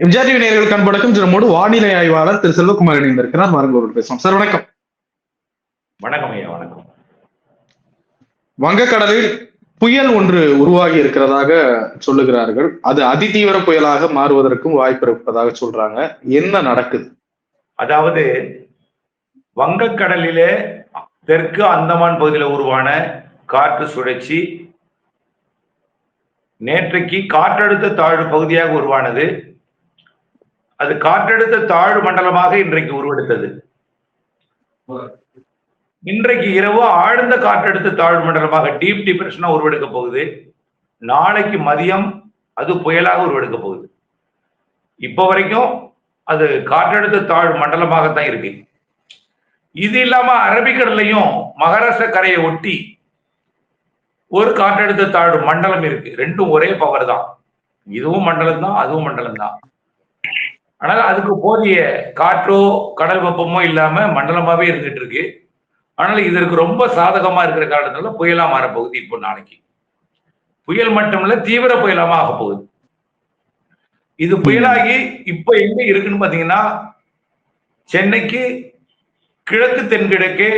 MGR TV நேயர்கள் கண்படக்கும் நம்மோடு வானிலை ஆய்வாளர் திரு செல்வகுமார் இணைந்திருக்கிறார். வாருங்க ஒரு பேசுவோம். சார் வணக்கம். வணக்கம் ஐயா வணக்கம். வங்கக்கடலில் புயல் ஒன்று உருவாகி இருக்கிறதாக சொல்லுகிறார்கள். அது அதிதீவிர புயலாக மாறுவதற்கும் வாய்ப்பு இருப்பதாக சொல்றாங்க. என்ன நடக்குது? அதாவது வங்கக்கடலிலே தெற்கு அந்தமான் பகுதியில் உருவான காற்று சுழற்சி நேற்றைக்கு காற்றழுத்த தாழ்வு பகுதியாக உருவானது. அது காற்றழுத்த தாழ்வு மண்டலமாக இன்றைக்கு உருவெடுத்தது. இன்றைக்கு இரவு ஆழ்ந்த காற்றழுத்த தாழ்வு மண்டலமாக டீப் டிப்ரெஷனா உருவெடுக்க போகுது. நாளைக்கு மதியம் அது புயலாக உருவெடுக்க போகுது. இப்போ வரைக்கும் அது காற்றழுத்த தாழ்வு மண்டலமாகத்தான் இருக்கு. இது இல்லாம அரபிக்கடல்லையும் மகாராஷ்டிர கரையை ஒட்டி ஒரு காற்றழுத்த தாழ்வு மண்டலம் இருக்கு. ரெண்டும் ஒரே பவர் தான். இதுவும் மண்டலம் தான் அதுவும் மண்டலம் தான் ஆனால் அதுக்கு போதிய காற்றோ கடல் வெப்பமோ இல்லாம மண்டலமாவே இருந்துட்டு இருக்கு. ஆனால் இதற்கு ரொம்ப சாதகமா இருக்கிற காரணத்துல புயலா மாறப்போகுது இப்போ நாளைக்கு. புயல் மட்டுமல்ல தீவிர புயலாமா ஆக போகுது. இது புயலாகி இப்ப எங்க இருக்குன்னு பாத்தீங்கன்னா சென்னைக்கு கிழக்கு தென்கிழக்கே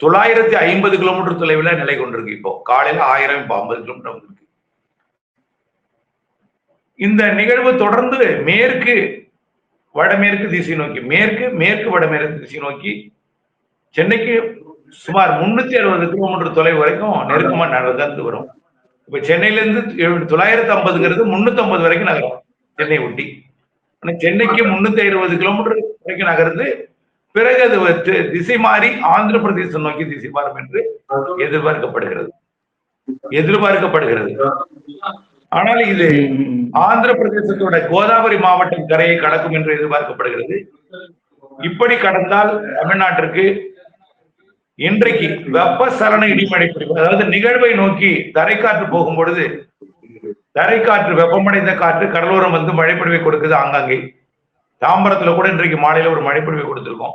தொள்ளாயிரத்தி ஐம்பது கிலோமீட்டர் தொலைவில் நிலை கொண்டிருக்கு இப்போ. காலையில ஆயிரம் இப்போ ஐம்பது கிலோமீட்டர் வந்திருக்கு இந்த நிகழ்வு தொடர்ந்து மேற்கு வடமேற்கு திசை நோக்கி மேற்கு மேற்கு வடமேற்கு திசை நோக்கி சென்னைக்கு சுமார் முன்னூத்தி அறுபது கிலோமீட்டர் தொலைவு வரைக்கும் நெருக்கமா நடந்து வரும். இப்ப சென்னையில இருந்து தொள்ளாயிரத்தி ஐம்பதுங்கிறது முன்னூத்தி ஐம்பது வரைக்கும் நகரும் சென்னை ஒட்டி. ஆனா சென்னைக்கு முன்னூத்தி அறுபது கிலோமீட்டர் வரைக்கும் நகர்ந்து பிறகு அது திசை மாறி ஆந்திர பிரதேசம் நோக்கி திசை மாறும் என்று எதிர்பார்க்கப்படுகிறது. எதிர்பார்க்கப்படுகிறது. ஆனால் இது ஆந்திர பிரதேசத்தோட கோதாவரி மாவட்டம் கரையை கடக்கும் என்று எதிர்பார்க்கப்படுகிறது. இப்படி கடந்தால் தமிழ்நாட்டிற்கு இன்றைக்கு வெப்பசலன இடிமழை பிடிப்பு அதாவது நிகழ்வை நோக்கி தரைக்காற்று போகும் பொழுது தரைக்காற்று வெப்பமடைந்த காற்று கடலோரம் வந்து மழைப்பொழிவை கொடுக்குது ஆங்காங்கே. தாம்பரத்துல கூட இன்றைக்கு மாலையில ஒரு மழைப்பொழிவை கொடுத்திருக்கோம்.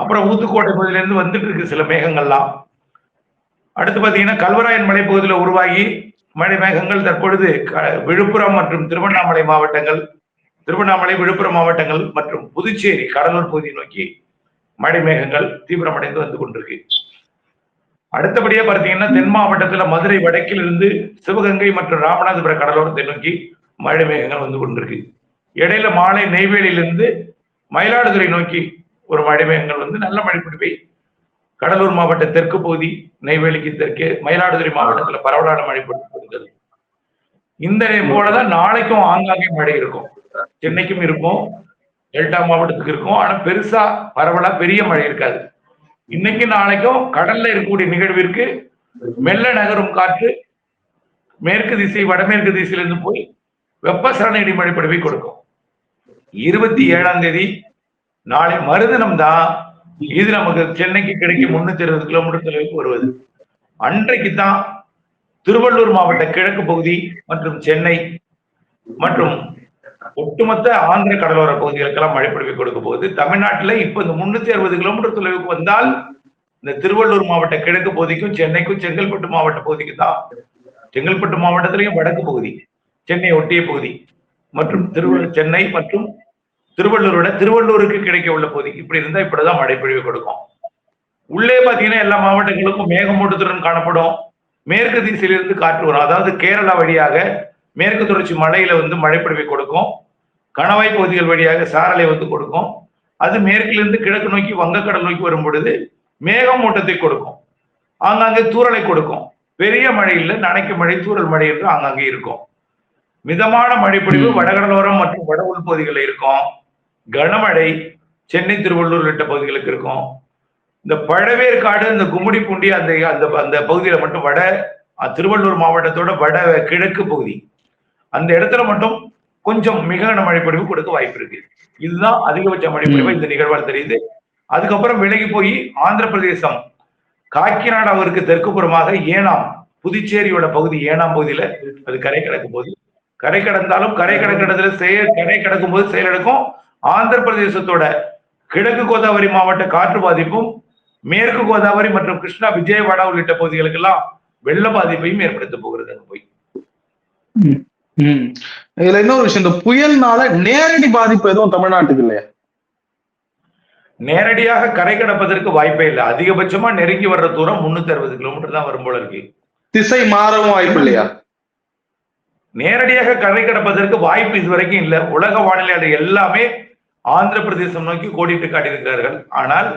அப்புறம் ஊத்துக்கோட்டை பகுதியிலிருந்து வந்துட்டு இருக்கு சில மேகங்கள்லாம். அடுத்து பாத்தீங்கன்னா கல்வராயன் மலைப்பகுதியில் உருவாகி மழை மேகங்கள் தற்பொழுது விழுப்புரம் மற்றும் திருவண்ணாமலை மாவட்டங்கள் திருவண்ணாமலை விழுப்புரம் மாவட்டங்கள் மற்றும் புதுச்சேரி கடலூர் பகுதியை நோக்கி மழை மேகங்கள் தீவிரமடைந்து வந்து கொண்டிருக்கு. அடுத்தபடியே பார்த்தீங்கன்னா தென் மாவட்டத்துல மதுரை வடக்கில் இருந்து சிவகங்கை மற்றும் ராமநாதபுர கடலோரத்தை நோக்கி மழை மேகங்கள் வந்து கொண்டிருக்கு. இடையில மாலை நெய்வேலியிலிருந்து மயிலாடுதுறை நோக்கி ஒரு மழை மேகங்கள் வந்து நல்ல மழை பொழிவை கடலூர் மாவட்ட தெற்கு பகுதி நெய்வேலிக்கு தெற்கு மயிலாடுதுறை மாவட்டத்தில் பரவலான மழை பொழிவு இந்த போலதான் நாளைக்கும் ஆங்காங்கே மழை இருக்கும். சென்னைக்கும் இருக்கும் டெல்டா மாவட்டத்துக்கு இருக்கும். ஆனா பெருசா பரவலா பெரிய மழை இருக்காது. இன்னைக்கு நாளைக்கும் கடல்ல இருக்கக்கூடிய நிகழ்விற்கு மெல்ல நகரும் காற்று மேற்கு திசை வடமேற்கு திசையிலிருந்து போய் வெப்பசலன இடிமழை பொழிவை கொடுக்கும். இருபத்தி ஏழாம் தேதி நாளை மறுதினம் தான் இது நமக்கு சென்னைக்கு கிடைக்கும் முன்னூத்தி இருபது கிலோமீட்டர் தொலைவுக்கு வருவது. அன்றைக்கு தான் திருவள்ளூர் மாவட்ட கிழக்கு பகுதி மற்றும் சென்னை மற்றும் ஒட்டுமொத்த ஆந்திர கடலோர பகுதிகளுக்கெல்லாம் மழைப்பொழிவை கொடுக்க போகுது தமிழ்நாட்டில் இப்ப இந்த முன்னூத்தி அறுபது கிலோமீட்டர் தொலைவுக்கு வந்தால் இந்த திருவள்ளூர் மாவட்ட கிழக்கு பகுதிக்கும் சென்னைக்கும் செங்கல்பட்டு மாவட்ட பகுதிக்கு தான் செங்கல்பட்டு மாவட்டத்திலையும் வடக்கு பகுதி சென்னை ஒட்டிய பகுதி மற்றும் திருவள்ளூர் சென்னை மற்றும் திருவள்ளூரோட திருவள்ளூருக்கு கிடைக்க உள்ள பகுதி இப்படி இருந்தா இப்படிதான் மழைப்பொழிவு கொடுக்கும். உள்ளே பாத்தீங்கன்னா எல்லா மாவட்டங்களுக்கும் மேகமூட்டத்துடன் காணப்படும். மேற்கு திசையிலிருந்து காற்று வரும். அதாவது கேரளா வழியாக மேற்கு தொடர்ச்சி மலையில வந்து மழைப்பொழிவை கொடுக்கும். கணவாய் பகுதிகள் வழியாக சாரலை வந்து கொடுக்கும். அது மேற்கிலிருந்து கிழக்கு நோக்கி வங்கக்கடல் நோக்கி வரும் பொழுது மேகமூட்டத்தை கொடுக்கும். ஆங்காங்கே தூரலை கொடுக்கும். பெரிய மழை இல்லை மழை தூரல் மழை என்று ஆங்காங்கே இருக்கும். மிதமான மழைப்பொழிவு வடகடலோரம் மற்றும் வட உள் பகுதிகளில் இருக்கும். கனமழை சென்னை திருவள்ளூர் உள்ளிட்ட பகுதிகளுக்கு இருக்கும். இந்த பழவேற்காடு இந்த கும்மிடிப்பூண்டி அந்த அந்த அந்த பகுதியில மட்டும் வட திருவள்ளூர் மாவட்டத்தோட வட கிழக்கு பகுதி. அந்த இடத்துல மட்டும் கொஞ்சம் மிக மழைப்பொழிவு கொடுக்க வாய்ப்பு இருக்கு. இதுதான் அதிகபட்ச மழைப்பொழிவு இந்த நிகழ்வால் தெரியுது. அதுக்கப்புறம் விலகி போய் ஆந்திர பிரதேசம் காக்கிநாடாவிற்கு தெற்கு புறமாக ஏனாம் புதுச்சேரியோட பகுதி ஏனாம் பகுதியில அது கரை கடக்கும் போது கரை கடந்தாலும் கரை கடக்கிறதுல செயல் கரை கடக்கும் போது செயலெடுக்கும் ஆந்திர பிரதேசத்தோட கிழக்கு கோதாவரி மாவட்ட காற்று பாதிப்பும் மேற்கு கோதாவரி மற்றும் கிருஷ்ணா விஜயவாடா உள்ளிட்ட பகுதிகளுக்கெல்லாம் வெள்ள பாதிப்பையும் ஏற்படுத்த போகிறது அங்க போய். இதுல இன்னொரு விஷயம் இந்த புயல்னால நேரடி பாதிப்பு எதுவும் தமிழ்நாட்டுக்கு இல்லையா? நேரடியாக கரை கடப்பதற்கு வாய்ப்பே இல்லை. அதிகபட்சமா நெருங்கி வர்ற தூரம் முன்னூத்தி அறுபது கிலோமீட்டர் தான் வரும் போல இருக்கு. திசை மாறவும் வாய்ப்பு இல்லையா? நேரடியாக கரை கடப்பதற்கு வாய்ப்பு இதுவரைக்கும் இல்லை. உலக வானிலையாளர் எல்லாமே ஆந்திர பிரதேசம் நோக்கி கோடிட்டு காட்டியிருக்கிறார்கள். ஆனால்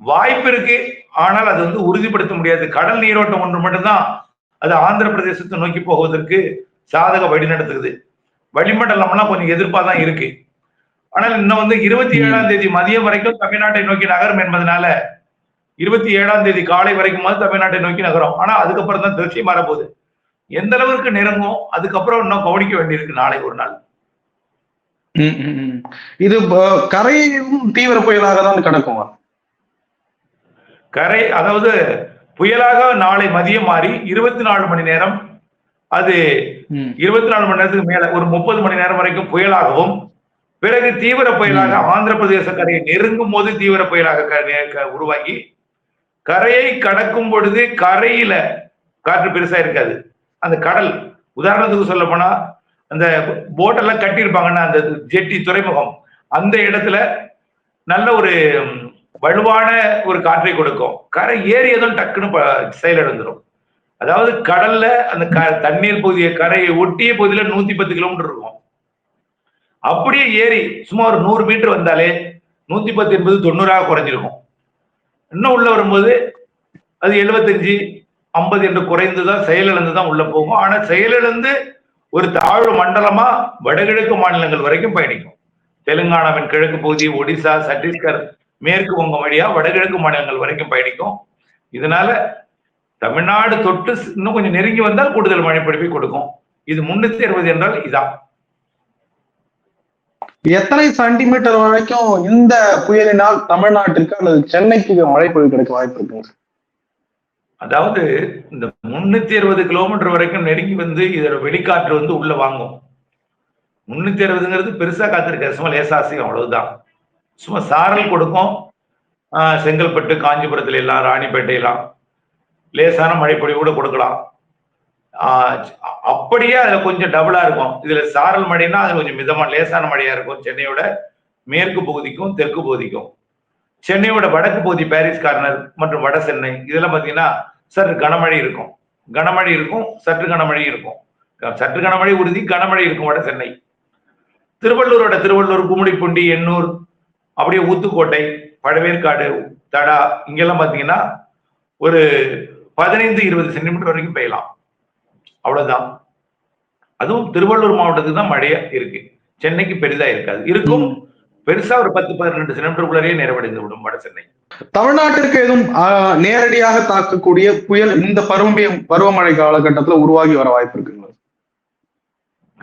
வாய்ப்பு இருக்கு. ஆனால் அது வந்து உறுதிப்படுத்த முடியாது. கடல் நீரோட்டம் ஒன்று மட்டும்தான் அது ஆந்திர பிரதேசத்தை நோக்கி போவதற்கு சாதக வழி நடத்துக்குது வளிமண்டலம்லாம் கொஞ்சம் எதிர்ப்பா தான் இருக்கு. ஆனால் இன்னும் வந்து இருபத்தி ஏழாம் தேதி மதியம் வரைக்கும் தமிழ்நாட்டை நோக்கி நகரும் என்பதனால இருபத்தி ஏழாம் தேதி காலை வரைக்கும் தமிழ்நாட்டை நோக்கி நகரும். ஆனா அதுக்கப்புறம் தான் திருச்சி மாறப்போகுது. எந்த அளவுக்கு நெருங்கும் அதுக்கப்புறம் இன்னும் கவனிக்க வேண்டியிருக்கு. நாளை ஒரு நாள். இது கரையும் தீவிர புயலாக தான் கிடக்கும். கரை அதாவது புயலாக நாளை மதியம் மாறி இருபத்தி நாலு மணி நேரம் அது. இருபத்தி நாலு மணி நேரத்துக்கு மேல ஒரு முப்பது மணி நேரம் வரைக்கும் புயலாகவும் பிறகு தீவிர புயலாக ஆந்திர பிரதேச கரையை நெருங்கும் போது தீவிர புயலாக உருவாகி கரையை கடக்கும் பொழுது கரையில காற்று பெருசா இருக்காது. அந்த கடல் உதாரணத்துக்கு சொல்ல போனா அந்த போட்டெல்லாம் கட்டியிருப்பாங்கன்னா அந்த ஜெட்டி துறைமுகம் அந்த இடத்துல நல்ல ஒரு வலுவான ஒரு காற்றை கொடுக்கும். கரை ஏறியதும் டக்குன்னு ப- அதாவது கடல்ல அந்த க- தண்ணீர் பகுதியை கரையை ஒட்டிய பகுதியில நூத்தி பத்து கிலோமீட்டர் இருக்கும். அப்படியே ஏறி சும்மா ஒரு நூறு மீட்டர் வந்தாலே நூத்தி பத்து என்பது தொண்ணூறாக குறைஞ்சிருக்கும். இன்னும் உள்ள வரும்போது அது எழுபத்தஞ்சு ஐம்பது என்று குறைந்து தான் செயலிழந்து தான் உள்ள போகும். ஆனா செயலிழந்து ஒரு தாழ்வு மண்டலமா வடகிழக்கு மாநிலங்கள் வரைக்கும் பயணிக்கும். தெலுங்கானாவின் கிழக்கு பகுதி ஒடிசா சத்தீஸ்கர் மேற்கு வங்கம் வழியா வடகிழக்கு மாநிலங்கள் வரைக்கும் பயணிக்கும். இதனால தமிழ்நாடு தொட்டு இன்னும் கொஞ்சம் நெருங்கி வந்தால் கூடுதல் மழை பொழிவை கொடுக்கும். இது முன்னூத்தி அறுபது என்றால் இதான். எத்தனை சென்டிமீட்டர் வரைக்கும் இந்த புயலினால் தமிழ்நாட்டிற்கு அல்லது சென்னைக்கு மழை பொழிவு கிடைக்க வாய்ப்பு இருக்குங்க அதாவது இந்த முன்னூத்தி அறுபது கிலோமீட்டர் வரைக்கும் நெருங்கி வந்து இதோட வெளிக்காற்று வந்து உள்ள வாங்கும். முன்னூத்தி அறுபதுங்கிறது பெருசா காத்திருக்காது. சும்மா லேசாசியம் அவ்வளவுதான். சும்மா சாரல் கொடுக்கும். செங்கல்பட்டு காஞ்சிபுரத்துல எல்லாம் ராணிப்பேட்டையெல்லாம். லேசான மழைப்பொழி கூட கொடுக்கலாம். அப்படியே அதுல கொஞ்சம் டபுளா இருக்கும். இதுல சாரல் மழைன்னா அது கொஞ்சம் மிதமா லேசான மழையா இருக்கும். சென்னையோட மேற்கு பகுதிக்கும் தெற்கு பகுதிக்கும். சென்னையோட வடக்கு பகுதி பாரிஸ் கார்னர் மற்றும் வட சென்னை இதெல்லாம் பார்த்தீங்கன்னா சற்று கனமழை இருக்கும். கனமழை இருக்கும் சற்று கனமழை இருக்கும். க- சற்று கனமழை உறுதி கனமழை இருக்கும் வட சென்னை. திருவள்ளூரோட திருவள்ளூர் கும்மிடிப்பூண்டி எண்ணூர் அப்படியே ஊத்துக்கோட்டை பழவேற்காடு தடா இங்கெல்லாம் பார்த்தீங்கன்னா ஒரு பதினைந்து இருபது சென்டிமீட்டர் வரைக்கும் பெய்யலாம். அவ்வளவுதான். அதுவும் திருவள்ளூர் மாவட்டத்துக்கு தான் மழையா இருக்கு. சென்னைக்கு பெரிதா இருக்காது. இருக்கும். பெருசா ஒரு பத்து பதினெண்டு சென்டிமீட்டருக்குள்ளேயே நிறைவடைந்து விடும் வட சென்னை. தமிழ்நாட்டிற்கு எதுவும் நேரடியாக தாக்கக்கூடிய புயல் இந்த பருவமழை பருவமழை காலகட்டத்துல உருவாகி வர வாய்ப்பு இருக்குங்க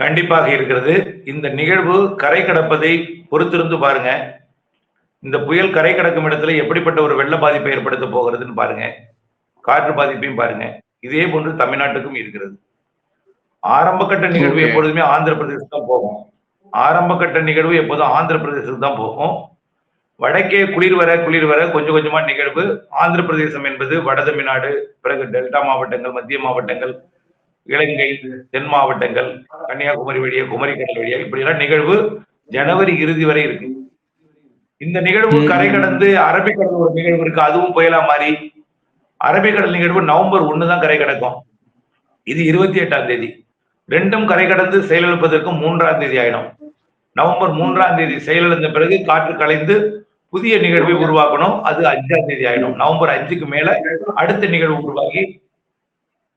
கண்டிப்பாக இருக்கிறது. இந்த நிகழ்வு கரை கடப்பதை பொறுத்திருந்து பாருங்க. இந்த புயல் கரை கடக்கும் இடத்துல எப்படிப்பட்ட ஒரு வெள்ள பாதிப்பை ஏற்படுத்த போகிறதுன்னு பாருங்க. காற்று பாதிப்பையும் பாருங்க. இதே போன்று தமிழ்நாட்டுக்கும் இருக்கிறது. ஆரம்ப கட்ட நிகழ்வு. எப்பொழுதுமே ஆந்திர பிரதேசம் தான் போகும். ஆரம்ப கட்ட நிகழ்வு எப்போதும் ஆந்திர பிரதேசத்துக்கு தான் போகும். வடக்கே குளிர் வர குளிர் வர கொஞ்சம் கொஞ்சமா நிகழ்வு. ஆந்திர பிரதேசம் என்பது வட தமிழ்நாடு பிறகு டெல்டா மாவட்டங்கள் மத்திய மாவட்டங்கள் இலங்கை தென் மாவட்டங்கள் கன்னியாகுமரி வழியா குமரி கடல் வழியா இப்படி எல்லாம் நிகழ்வு ஜனவரி இறுதி வரை இருக்கு. இந்த நிகழ்வு. கரை கடந்து அரபிக்கடல் ஒரு நிகழ்வு இருக்கு அதுவும் புயலா மாறி. அரபிக்கடல் நிகழ்வு நவம்பர் ஒண்ணு தான் கரை கடக்கும். இது இருபத்தி எட்டாம் தேதி. ரெண்டும் கரை கடந்து செயலிழப்பதற்கு மூன்றாம் தேதி ஆயிடும். நவம்பர் மூன்றாம் தேதி செயலிழந்த பிறகு காற்று கலைந்து புதிய நிகழ்வை உருவாக்கணும். அது அஞ்சாம் தேதி ஆயிடும். நவம்பர் அஞ்சுக்கு மேல அடுத்த நிகழ்வு உருவாகி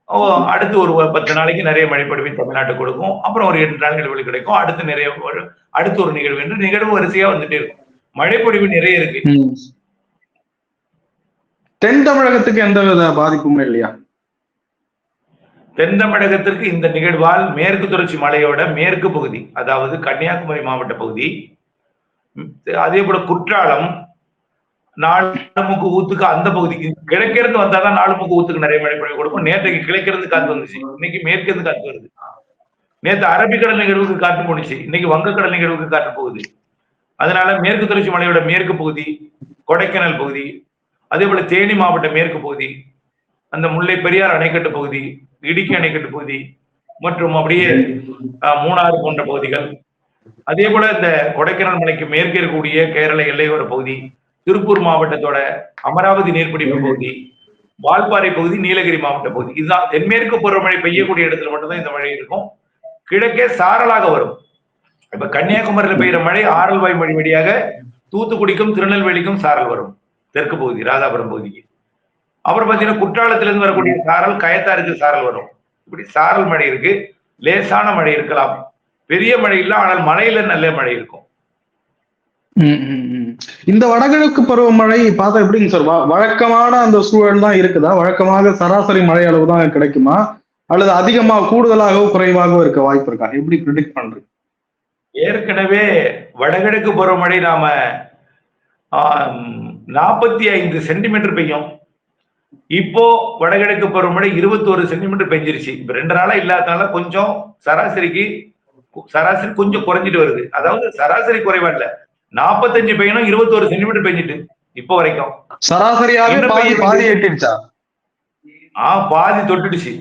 ஓ, அடுத்து ஒரு பத்து நாளைக்கு நிறைய மழைப்பொழிவை தமிழ்நாட்டுக்கு கொடுக்கும். அப்புறம் ஒரு எட்டு நாள் நிகழ்வு கிடைக்கும். அடுத்து நிறைய அடுத்து ஒரு நிகழ்வு என்று நிகழ்வு வரிசையா வந்துட்டே இருக்கும். மழைப்பொழிவு நிறைய இருக்கு. தென் தமிழகத்துக்கு எந்த வித பாதிப்புமே இல்லையா? தென் தமிழகத்திற்கு இந்த நிகழ்வால் மேற்கு தொடர்ச்சி மலையோட மேற்கு பகுதி அதாவது கன்னியாகுமரி மாவட்ட பகுதி அதே போல குற்றாலம் நாலுமுக்கு ஊத்துக்கு அந்த பகுதிக்கு கிழக்கிருந்து வந்தாதான் நாலுமுக்கு ஊத்துக்கு நிறைய மழை பொழிவு கொடுக்கும். நேற்றைக்கு கிழக்கிருந்து காத்து வந்துச்சு. இன்னைக்கு மேற்கிருந்து காத்து வருது. நேற்று அரபிக்கடல் நிகழ்வுக்கு காற்று போணுச்சு. இன்னைக்கு வங்கக்கடல் நிகழ்வுக்கு காற்று போகுது. அதனால மேற்கு தொடர்ச்சி மலையோட மேற்கு பகுதி கொடைக்கானல் பகுதி அதே போல தேனி மாவட்ட மேற்கு பகுதி அந்த முல்லை பெரியார் அணைக்கட்டு பகுதி இடுக்கி அணைக்கட்டு பகுதி மற்றும் அப்படியே மூணாறு போன்ற பகுதிகள். அதே போல இந்த கொடைக்கானல் மலைக்கு மேற்கே இருக்கக்கூடிய கேரள எல்லையோர பகுதி திருப்பூர் மாவட்டத்தோட அமராவதி நீர்பிடிப்பு பகுதி வால்பாறை பகுதி நீலகிரி மாவட்ட பகுதி. இதுதான் தென்மேற்கு பருவமழை பெய்யக்கூடிய இடத்துல மட்டும்தான் இந்த மழை இருக்கும். கிழக்கே சாரலாக வரும். இப்ப கன்னியாகுமரியில பெய்யுற மழை ஆரல்வாய் மழை வழியாக தூத்துக்குடிக்கும் திருநெல்வேலிக்கும் சாரல் வரும். தெற்கு பகுதி ராதாபுரம் பகுதிக்கு. அப்புறம் பாத்தீங்கன்னா குற்றாலத்திலிருந்து வரக்கூடிய சாரல் கயத்தாருக்கு சாரல் வரும். இப்படி சாரல் மழை இருக்கு லேசான மழை இருக்கலாம். பெரிய மழை இல்லை ஆனால் மழையில நல்ல மழை இருக்கும். இந்த வடகிழக்கு பருவமழை பார்த்தா எப்படிங்க சார்? வழக்கமான அந்த சூழல் தான் இருக்குதா? வழக்கமாக சராசரி மழை அளவு தான் கிடைக்குமா? அல்லது அதிகமா கூடுதலாகவோ குறைவாகவோ இருக்க வாய்ப்பு இருக்கா? எப்படி ப்ரிடிக்ட் பண்றீங்க ஏற்கனவே வடகிழக்கு பருவமழை நாம நாற்பத்தி ஐந்து சென்டிமீட்டர் பெய்யும். இப்போ வடகிழக்கு பருவமழை இருபத்தோரு சென்டிமீட்டர் பெஞ்சிருச்சு. இப்ப ரெண்டு நாளா இல்லாதனால கொஞ்சம் சராசரிக்கு சராசரி கொஞ்சம் குறைஞ்சிட்டு வருது. அதாவது சராசரி குறைவா இல்ல நாற்பத்தஞ்சு பெய்யணும் இருபத்தோரு சென்டிமீட்டர் பெஞ்சிட்டு இப்போ வரைக்கும். சராசரியாவே இன்னும் பாதி பெய்யுது. பாதி எட்டிடுச்சா? ஆ பாதி தொட்டுடுச்சு.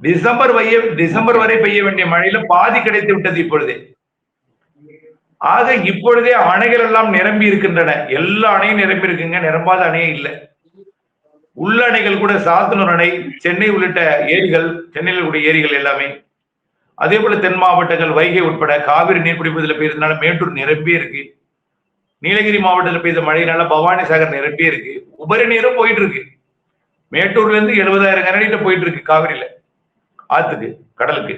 டிசம்பர் வைய டிசம்பர் வரை பெய்ய வேண்டிய மழையில பாதி கிடைத்து விட்டது இப்பொழுதே. ஆக இப்பொழுதே அணைகள் எல்லாம் நிரம்பி இருக்கின்றன. எல்லா அணையும் நிரம்பி இருக்குங்க. நிரம்பாத அணையே இல்லை. உள்ளணைகள் கூட சாத்தனூர் அணை சென்னை உள்ளிட்ட ஏரிகள் சென்னையில் உள்ள ஏரிகள் எல்லாமே. அதே போல தென் மாவட்டங்கள் வைகை உட்பட காவிரி நீர் குடிப்பதில் பெய்யறதுனால மேட்டூர் நிரம்பியே இருக்கு. நீலகிரி மாவட்டத்தில் பெய்த மழையினால பவானி சாகர் நிரம்பியே இருக்கு. உபரி நீரும் போயிட்டு இருக்கு மேட்டூர்ல இருந்து எழுபதாயிரம் கனடிட்ட போயிட்டு இருக்கு காவிரியில. ஆத்துக்கு கடலுக்கு.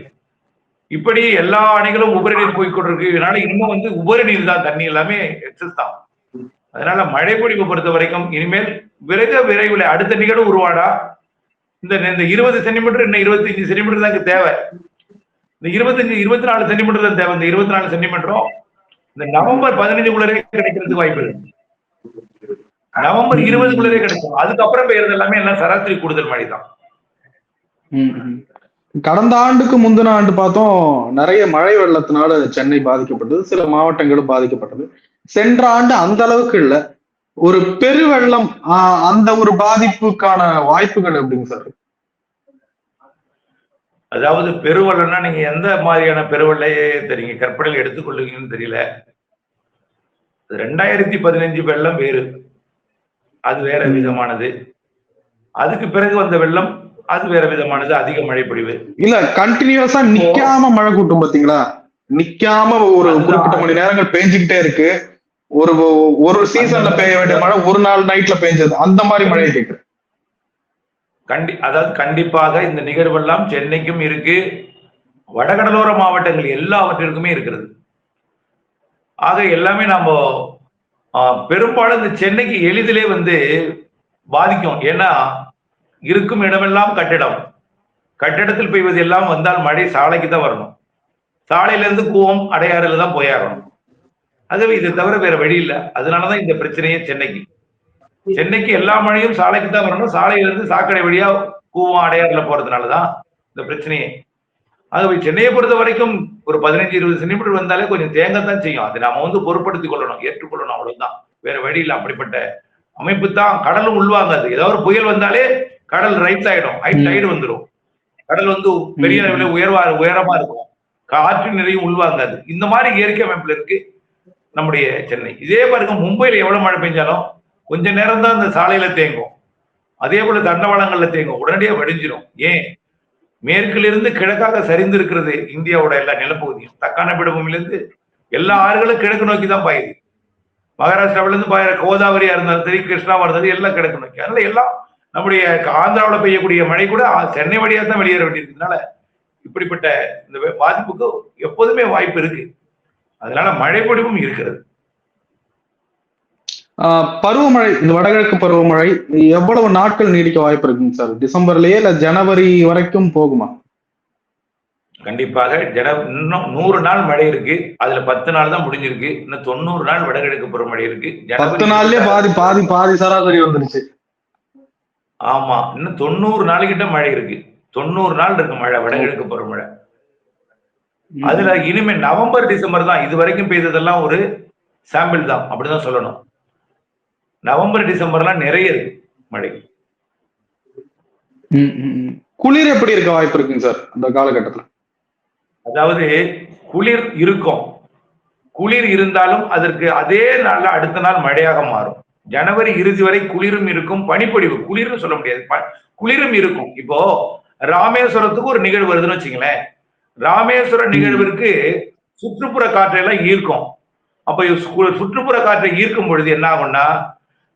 இப்படி எல்லா அணைகளும் உபரி நீர் போய்கொண்டிருக்கு இதனால இன்னும் வந்து உபரி நீர் தான் தண்ணி எல்லாமே எக்ஸஸ் தான் அதனால மழை பொழிவு பொறுத்த வரைக்கும் இனிமேல் விரைக விரைவில் அடுத்த நிகழ்வு உருவாடா. இந்த இந்த இருபது சென்டிமீட்டர் இன்னும் இருபத்தஞ்சு சென்டிமீட்டர் தான் தேவை. இந்த இருபத்தஞ்சு இருபத்தி நாலு சென்டிமீட்டர் தான் தேவை. இந்த இருபத்தி நாலு சென்டிமீட்டரும் இந்த நவம்பர் பதினஞ்சுக்குள்ளே கிடைக்கிறதுக்கு வாய்ப்பு இருக்கு. நவம்பர் இருபதுக்குள்ளே கிடைக்கும். அதுக்கப்புறம் பெய்யறது எல்லாமே எல்லாம் சராசரி கூடுதல் மழை தான். கடந்த ஆண்டுக்கு முந்தின ஆண்டு பார்த்தோம் நிறைய மழை வெள்ளத்தினால சென்னை பாதிக்கப்பட்டது சில மாவட்டங்களும் பாதிக்கப்பட்டது. சென்ற ஆண்டு அந்த அளவுக்கு இல்ல. ஒரு பெருவெள்ளம் அந்த ஒரு பாதிப்புக்கான வாய்ப்புகள் எப்படிங்க சார்? அதாவது பெருவெள்ளம்னா நீங்க எந்த மாதிரியான பெருவெள்ளையே தெரியுங்க? கற்பனையில் எடுத்துக்கொள்ளுங்கன்னு தெரியல. ரெண்டாயிரத்தி பதினஞ்சு வெள்ளம் வேறு. அது வேற. விதமானது. அதுக்கு பிறகு வந்த வெள்ளம் அது வேற விதமானது. அதிக மழை பொழிவு. இல்ல கண்டினியூஸா நிக்காம மழை கூட்டும் பாத்தீங்களா? நிக்காம ஒரு. குறிப்பிட்ட மணி நேரங்கள் பேஞ்சுக்கிட்டே இருக்கு. ஒரு ஒரு சீசன்ல பெய்ய வேண்டிய மழை ஒரு நாள் நைட்ல பெஞ்சது. அந்த மாதிரி மழையை கேட்கிறேன் கண்டி அதாவது கண்டிப்பாக இந்த நிகழ்வெல்லாம் சென்னைக்கும் இருக்கு. வடகடலோர மாவட்டங்கள் எல்லாவற்றிற்குமே இருக்கிறது. ஆக எல்லாமே நம்ம பெரும்பாலும் இந்த சென்னைக்கு எளிதிலே வந்து பாதிக்கும். ஏன்னா இருக்கும் இடமெல்லாம் கட்டிடம். கட்டிடத்தில் பெய்வது எல்லாம் வந்தால் மழை சாலைக்கு தான் வரணும். சாலையிலேருந்து கூவம் அடையாறுல தான் போயாகணும். ஆகவே இதை தவிர வேற வழி இல்லை. அதனாலதான் இந்த பிரச்சனையே சென்னைக்கு. சென்னைக்கு எல்லா மழையும் சாலைக்கு தான் வரணும். சாலையில இருந்து சாக்கடை வழியா கூவம் அடையாறுல போறதுனாலதான் இந்த பிரச்சனையே. ஆகவே சென்னையை பொறுத்த வரைக்கும் ஒரு பதினஞ்சு இருபது சென்டிமீட்டர் வந்தாலே கொஞ்சம் தேங்கத்தான் செய்யும். அதை நாம வந்து பொருட்படுத்திக் கொள்ளணும் ஏற்றுக்கொள்ளணும் அவ்வளவுதான். வேற வழி இல்லை அப்படிப்பட்ட அமைப்பு தான் கடலும் உள்வாங்காது ஏதாவது ஒரு புயல் வந்தாலே கடல் ரைட் ஆயிடும். ஹைட். சைடு வந்துடும் கடல் வந்து பெரிய. அளவில் உயர்வா உயரமா இருக்கும். காற்று நிறைய உள்வாங்காது. இந்த மாதிரி இயற்கை அமைப்புல இருக்கு. நம்முடைய சென்னை. இதே பாருங்க மும்பையில் எவ்வளவு மழை பெஞ்சாலும் கொஞ்ச நேரம் தான் அந்த சாலையில தேங்கும். அதே போல தண்டவாளங்கள்ல தேங்கும். உடனடியாக வடிஞ்சிரும். ஏன்? மேற்கிலிருந்து கிழக்காக சரிந்து இருக்கிறது இந்தியாவோட எல்லா நிலப்பகுதியும். தக்கான பீடபூமியிலிருந்து எல்லா ஆறுகளும் கிழக்கு நோக்கி தான் பாயுது. மகாராஷ்டிராவில இருந்து பாயிற கோதாவரியா இருந்தாலும் சரி கிருஷ்ணாவா இருந்தாலும் எல்லாம் கிழக்கு நோக்கி. அதனால எல்லாம் நம்முடைய ஆந்திராவில் பெய்யக்கூடிய மழை கூட சென்னை வழியா தான் வெளியேற வேண்டியிருக்கிறதுனால இப்படிப்பட்ட இந்த பாதிப்புக்கு எப்போதுமே வாய்ப்பு இருக்கு. அதனால மழை பொழிவும் இருக்கிறது. பருவமழை இந்த வடகிழக்கு பருவமழை எவ்வளவு நாட்கள் நீடிக்க வாய்ப்பு இருக்குங்க சார்? டிசம்பர்லயே இல்ல ஜனவரி வரைக்கும் போகுமா? கண்டிப்பாக ஜன இன்னும் நூறு நாள் மழை இருக்கு. அதுல பத்து நாள் தான் முடிஞ்சிருக்கு. இன்னும் தொண்ணூறு நாள் வடகிழக்கு பருவமழை இருக்கு. பத்து நாள்லயே பாதி பாதி பாதி சராசரி வந்துருச்சு. ஆமா இன்னும் தொண்ணூறு நாள் கிட்ட மழை இருக்கு. தொண்ணூறு நாள் இருக்கு மழை வடகிழக்கு பருவமழை. அதுல இனிமே நவம்பர் டிசம்பர் தான் இது வரைக்கும் பெய்ததெல்லாம் ஒரு சாம்பிள் தான். அப்படிதான் சொல்லணும். நவம்பர் டிசம்பர்லாம் நிறைய இருக்கு மழை. குளிர் எப்படி இருக்க வாய்ப்பு இருக்குங்க சார் அந்த காலகட்டத்துல? அதாவது குளிர் இருக்கும். குளிர் இருந்தாலும் அதற்கு அதே நாள்ல அடுத்த நாள் மழையாக மாறும். ஜனவரி இறுதி வரை குளிரும் இருக்கும் பனிப்பொழிவு. குளிர்னு சொல்ல முடியாது. குளிரும் இருக்கும். இப்போ ராமேஸ்வரத்துக்கு ஒரு நிகழ்வு வருதுன்னு வச்சுங்களேன். ராமேஸ்வர நிகழ்விற்கு சுற்றுப்புற காற்றையெல்லாம் ஈர்க்கும். அப்ப சுற்றுப்புற காற்றை ஈர்க்கும் பொழுது என்ன ஆகும்னா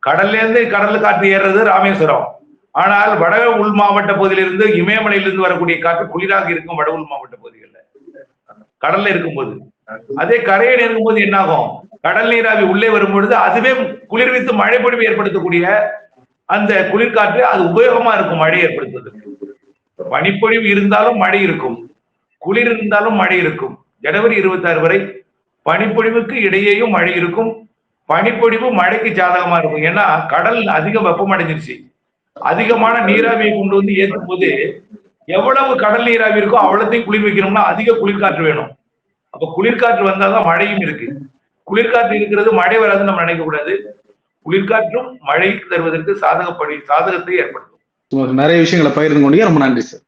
கடல்ல இருந்து கடல் காற்று ஏறுறது ராமேஸ்வரம். ஆனால் வட உள் மாவட்ட பகுதியிலிருந்து இமயமலையிலிருந்து வரக்கூடிய காற்று குளிராக இருக்கும் வட உள் மாவட்ட பகுதிகளில். கடல்ல இருக்கும்போது. அதே கரையில் இருக்கும்போது என்ன ஆகும்? கடல் நீராவி உள்ளே வரும் பொழுது அதுவே குளிர்வித்து மழை பொழிவு ஏற்படுத்தக்கூடிய அந்த குளிர்காற்று அது உபயோகமா இருக்கும் மழை ஏற்படுத்துவதற்கு. பனிப்பொழிவு இருந்தாலும் மழை இருக்கும். குளிர் இருந்தாலும் மழை இருக்கும். ஜனவரி இருபத்தி ஆறு வரை பனிப்பொழிவுக்கு இடையேயும் மழை இருக்கும். பனிப்பொழிவு மழைக்கு சாதகமா இருக்கும். ஏன்னா கடல் அதிக வெப்பம் அடைஞ்சிருச்சு அதிகமான நீராவியை கொண்டு வந்து ஏற்றும் போது எவ்வளவு கடல் நீராவி இருக்கோ அவ்வளோத்தையும் குளிர் வைக்கணும்னா அதிக குளிர்காற்று வேணும். அப்ப குளிர்காற்று வந்தாதான் மழையும் இருக்கு. குளிர்காற்று இருக்கிறது மழை வராதுன்னு நம்ம நினைக்க கூடாது. குளிர்காற்றும் மழை தருவதற்கு சாதகப்படி சாதகத்தை ஏற்படுத்தும். நிறைய விஷயங்களை பகிர்ந்து கொண்டீங்க. ரொம்ப நன்றி சார்.